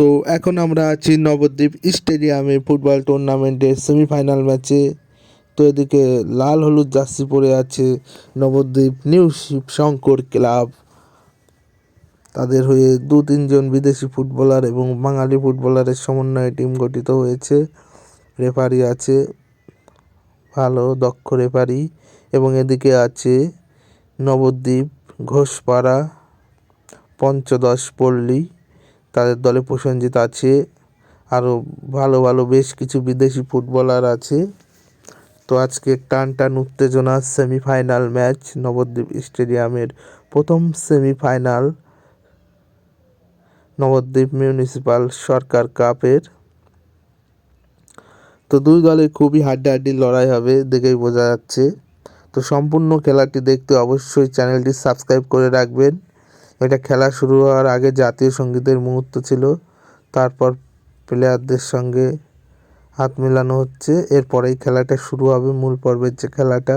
তো এখন আমরা আছি নবদ্বীপ স্টেডিয়ামে ফুটবল টুর্নামেন্টের সেমিফাইনাল ম্যাচে তো এদিকে লাল হলুদ জার্সি পরে আছে নবদ্বীপ নিউ শিব শঙ্কর ক্লাব। তাদের হয়ে দু তিনজন বিদেশি ফুটবলার এবং বাঙালি ফুটবলারের সমন্বয়ে টিম গঠিত হয়েছে। রেফারি আছে, ভালো, দক্ষ রেফারি এবং এদিকে আছে নবদ্বীপ ঘোষপাড়া, পঞ্চদশ পল্লী। তাদের দলে প্রসেনজিৎ আছে আরও ভালো ভালো বেশ কিছু বিদেশি ফুটবলার আছে। তো আজকে টান টান উত্তেজনা সেমিফাইনাল ম্যাচ নবদ্বীপ স্টেডিয়ামের প্রথম সেমিফাইনাল নবদ্বীপ মিউনিসিপাল সরকার কাপের। তো দুই দলে খুবই হাড্ডাহাড্ডি লড়াই হবে দেখেই বোঝা যাচ্ছে। তো সম্পূর্ণ খেলাটি দেখতে অবশ্যই চ্যানেলটি সাবস্ক্রাইব করে রাখবেন। এটা খেলা শুরু হওয়ার আগে জাতীয় সঙ্গীতের মুহূর্ত ছিল। তারপর প্লেয়ারদের সঙ্গে হাত মেলানো হচ্ছে। এরপরেই খেলাটা শুরু হবে মূল পর্বের যে খেলাটা।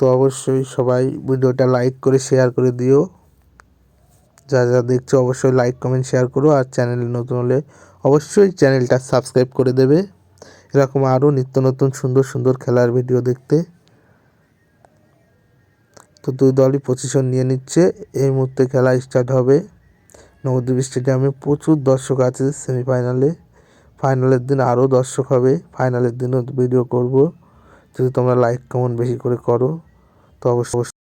তো অবশ্যই সবাই ভিডিওটা লাইক করে শেয়ার করে দিও। যা যা দেখছ অবশ্যই লাইক, কমেন্ট, শেয়ার করো। আর চ্যানেলে নতুন হলে অবশ্যই চ্যানেলটা সাবস্ক্রাইব করে দেবে। এরকম আরও নিত্য নতুন সুন্দর সুন্দর খেলার ভিডিও দেখতে। তো দুই দলই পজিশন নিয়ে নিচ্ছে। এই মুহূর্তে খেলা স্টার্ট হবে। নবদ্বীপ স্টেডিয়ামে প্রচুর দর্শক আছে সেমিফাইনালে ফাইনালের দিন আরও দর্শক হবে। ফাইনালের দিনও ভিডিও করব। যদি তোমরা লাইক কমেন্ট বেশি করে করো, তো অবশ্যই